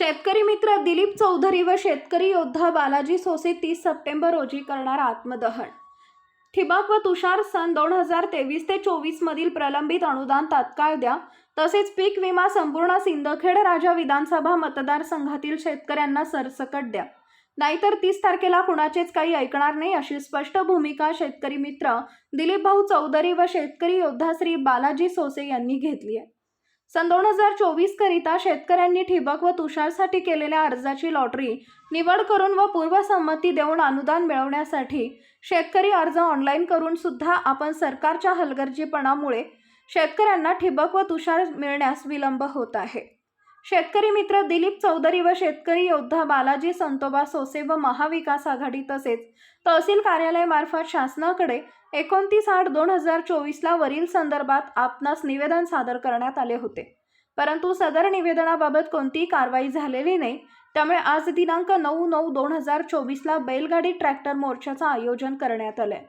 शेतकरी मित्र दिलीप चौधरी व शेतकरी योद्धा बालाजी सोसे तीस सप्टेंबर रोजी करणार आत्मदहन. ठिबक व तुषार सन दोन हजार तेवीस ते चोवीस मधील प्रलंबित अनुदान तात्काळ द्या. तसेच पीक विमा संपूर्ण सिंदखेड राजा विधानसभा मतदारसंघातील शेतकऱ्यांना सरसकट द्या. नाहीतर तीस तारखेला कुणाचेच काही ऐकणार नाही अशी स्पष्ट भूमिका शेतकरी मित्र दिलीप भाऊ चौधरी व शेतकरी योद्धा श्री बालाजी सोसे यांनी घेतली आहे. सन दोन हजार चोवीस करिता शेतकऱ्यांनी ठिबक व तुषारसाठी केलेल्या अर्जाची लॉटरी निवड करून व पूर्वसंमती देऊन अनुदान मिळवण्यासाठी शेतकरी अर्ज ऑनलाईन करून सुद्धा आपण सरकारच्या हलगर्जीपणामुळे शेतकऱ्यांना ठिबक व तुषार मिळण्यास विलंब होत आहे. शेतकरी मित्र दिलीप चौधरी व शेतकरी योद्धा बालाजी संतोबा सोसे व महाविकास आघाडी तसेच तहसील कार्यालयामार्फत शासनाकडे एकोणतीस आठ दोन हजार चोवीसला वरील संदर्भात आपणास निवेदन सादर करण्यात आले होते. परंतु सदर निवेदनाबाबत कोणतीही कारवाई झालेली नाही. त्यामुळे आज दिनांक नऊ नऊ दोन हजार चोवीसला बैलगाडी ट्रॅक्टर मोर्चाचं आयोजन करण्यात आलंय.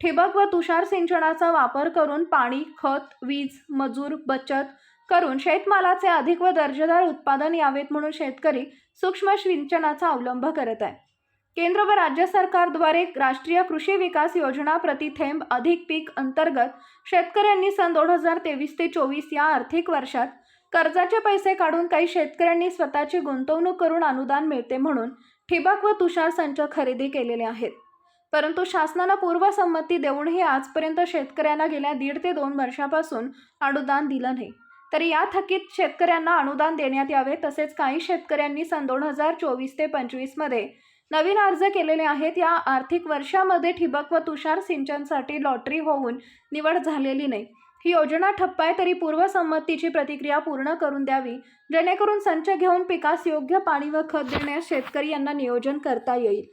ठिबक व तुषार सिंचनाचा वापर करून पाणी खत वीज मजूर बचत करून शेतमालाचे अधिक व दर्जेदार उत्पादन यावेत म्हणून शेतकरी सूक्ष्म सिंचनाचा अवलंब करत आहे. केंद्र व राज्य सरकारद्वारे राष्ट्रीय कृषी विकास योजना प्रति थेंब अधिक पीक अंतर्गत शेतकऱ्यांनी सन दोन हजार तेवीस ते चोवीस या आर्थिक वर्षात कर्जाचे पैसे काढून काही शेतकऱ्यांनी स्वतःची गुंतवणूक करून अनुदान मिळते म्हणून ठिबक व तुषार संच खरेदी केलेले आहेत. परंतु शासनानं पूर्वसंमती देऊनही आजपर्यंत शेतकऱ्यांना गेल्या दीड ते दोन वर्षापासून अनुदान दिलं नाही. तर या थकीत शेतकऱ्यांना अनुदान देण्यात यावे तसेच काही शेतकऱ्यांनी सन दोन हजार चोवीस ते पंचवीसमध्ये नवीन अर्ज केलेले आहेत. या आर्थिक वर्षामध्ये ठिबक व तुषार सिंचनसाठी लॉटरी होऊन निवड झालेली नाही. ही योजना ठप्प आहे तरी पूर्वसंमतीची प्रतिक्रिया पूर्ण करून द्यावी जेणेकरून संच घेऊन पिकास योग्य पाणी व खत देण्यास शेतकरी यांना नियोजन करता येईल.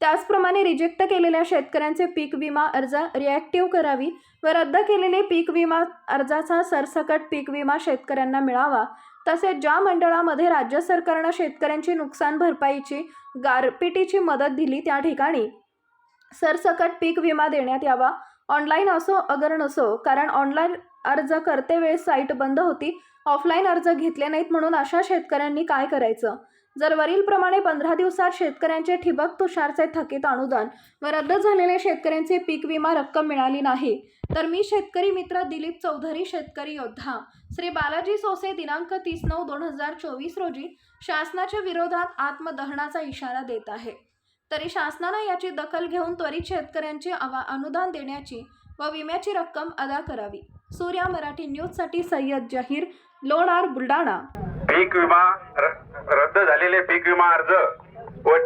त्याचप्रमाणे रिजेक्ट केलेल्या शेतकऱ्यांचे पीक विमा अर्ज रिॲक्टिव्ह करावी व रद्द केलेले पीक विमा अर्जाचा सरसकट पीक विमा शेतकऱ्यांना मिळावा. तसेच ज्या मंडळामध्ये राज्य सरकारनं शेतकऱ्यांची नुकसान भरपाईची गारपिटीची मदत दिली त्या ठिकाणी सरसकट पीक विमा देण्यात यावा. ऑनलाईन असो अगर नसो कारण ऑनलाईन अर्ज करते वेळेस साईट बंद होती. ऑफलाईन अर्ज घेतले नाहीत म्हणून अशा शेतकऱ्यांनी काय करायचं? जर वरीलप्रमाणे पंधरा दिवसात शेतकऱ्यांचे ठिबक तुषारचे थकीत अनुदान व रद्द झालेले शेतकऱ्यांचे पीक विमा रक्कम मिळाली नाही तर मी शेतकरी मित्र दिलीप चौधरी शेतकरी योद्धा श्री बालाजी सोसे दिनांक तीस नऊ दोन हजार चोवीस रोजी शासनाच्या विरोधात आत्मदहनाचा इशारा देत आहे. तरी शासनानं याची दखल घेऊन त्वरित शेतकऱ्यांची आवा अनुदान देण्याची व विम्याची रक्कम अदा करावी. सूर्या मराठी न्यूजसाठी सय्यद जहीर लोणार बुलडाणा पीक विमा र- पीक विमा अर्ज व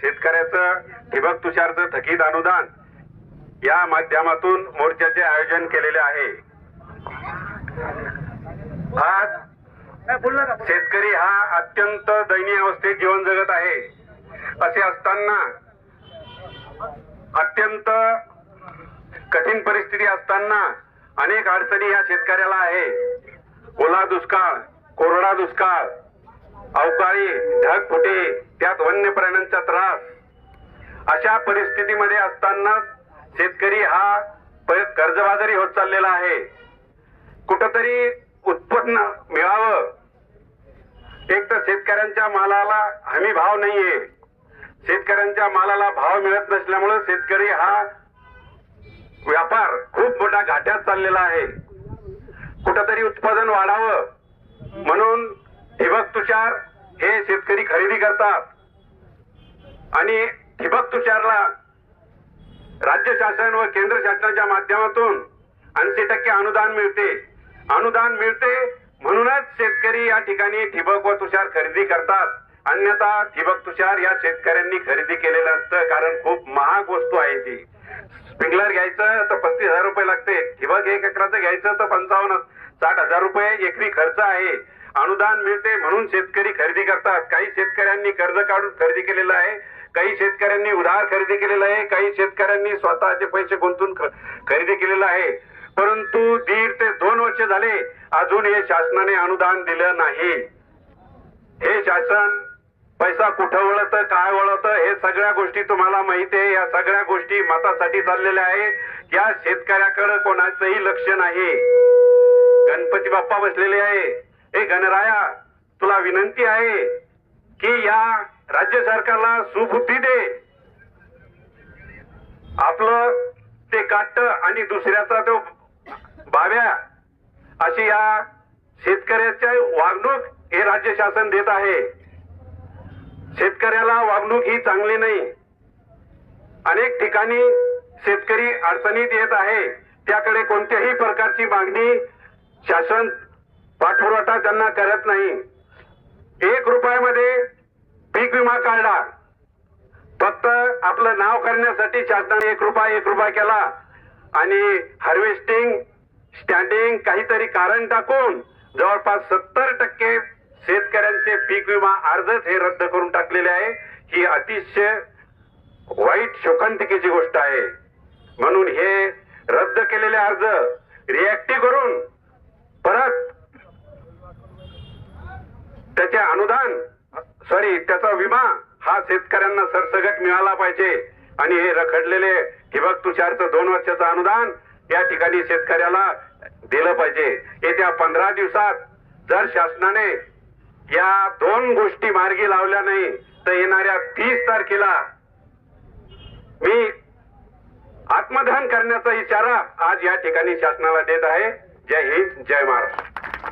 शेतकऱ्याचं ठिबक तुषारचं थकीत अनुदान या माध्यमातून मोर्चाचे आयोजन केलेले आहे. आज शेतकरी हा अत्यंत दयनीय अवस्थेत जीवन जगत आहे. असे असताना अत्यंत कठीण परिस्थिती असताना अनेक अडचणी या शेतकऱ्याला आहे. ओला दुष्काळ कोरडा दुष्काळ अवकाळी ढगफुटे त्यात वन्य प्राण्यांचा त्रास. अशा परिस्थितीमध्ये असताना शेतकरी हा कर्जबाजारी होत चाललेला आहे. कुठंतरी उत्पन्न मिळावं. एक तर शेतकऱ्यांच्या मालाला हमी भाव नाहीये. शेतकऱ्यांच्या मालाला भाव मिळत नसल्यामुळे शेतकरी हा व्यापार खूप मोठा घाट्यात चाललेला आहे. कुठंतरी उत्पादन वाढावं. म्हणून ठिबक तुषार हे शेतकरी खरेदी करतात. आणि ठिबक तुषारला राज्य शासन व केंद्र शासनाच्या माध्यमातून ऐंशी टक्के अनुदान मिळते. अनुदान मिळते म्हणूनच शेतकरी या ठिकाणी ठिबक व तुषार खरेदी करतात. अन्यथा ठिबक तुषार या शेतकऱ्यांनी खरेदी केलेलं असतं कारण खूप महाग वस्तू आहे ती. स्प्रिंकलर घ्यायचं तर पस्तीस हजार रुपये लागते. ठिबक एक एकराचं घ्यायचं तर पंचावन्न साठ हजार रुपये एकरी खर्च आहे. अनुदान मिळते म्हणून शेतकरी खरेदी करतात. काही शेतकऱ्यांनी कर्ज काढून खरेदी केलेलं आहे काही शेतकऱ्यांनी उधार खरेदी केलेलं आहे काही शेतकऱ्यांनी स्वतःचे पैसे गुंतून खरेदी केलेलं आहे. परंतु दीड ते दोन वर्ष झाले अजून हे शासनाने अनुदान दिलं नाही. हे शासन पैसा कुठं वळत काय वळत हे सगळ्या गोष्टी तुम्हाला माहिती आहे. या सगळ्या गोष्टी मतासाठी चाललेल्या आहे. या शेतकऱ्याकडे कोणाचंही लक्ष नाही. गणपती बाप्पा बसलेले आहे. हे गणराया तुला विनंती आहे की या राज्य सरकारला सुबुद्धी दे. आपलं ते काट आणि दुसऱ्याचा तो बाव्या अशी या शेतकऱ्याच्या वागणूक हे राज्य शासन देत आहे. शेतकऱ्याला वागणूक ही चांगली नाही. अनेक ठिकाणी शेतकरी अडचणीत येत आहे. त्याकडे कोणत्याही प्रकारची मागणी शासन पाठपुरवठा त्यांना करत नाही. एक रुपयामध्ये पीक विमा काढला. फक्त आपलं नाव करण्यासाठी शासनाने एक रुपया एक रुपया केला. आणि हार्वेस्टिंग स्टँडिंग काहीतरी कारण टाकून जवळपास सत्तर टक्के शेतकऱ्यांचे पीक विमा अर्जच हे रद्द करून टाकलेले आहे. ही अतिशय वाईट शोकांतिकेची गोष्ट आहे. म्हणून हे रद्द केलेले अर्ज रिॲक्टिव्ह करून परत त्याचे अनुदान सॉरी त्याचा विमा हा शेतकऱ्यांना सरसगट मिळाला पाहिजे. आणि हे रखडलेले ठिबक तुषारचं दोन वर्षाचं अनुदान या ठिकाणी शेतकऱ्याला दिलं पाहिजे. येत्या पंधरा दिवसात जर शासनाने या दोन गोष्टी मार्गी लावल्या नाही तर येणाऱ्या तीस तारखेला मी आत्मदहन करण्याचा इशारा आज या ठिकाणी शासनाला देत आहे. जय हिंद जय महाराष्ट्र.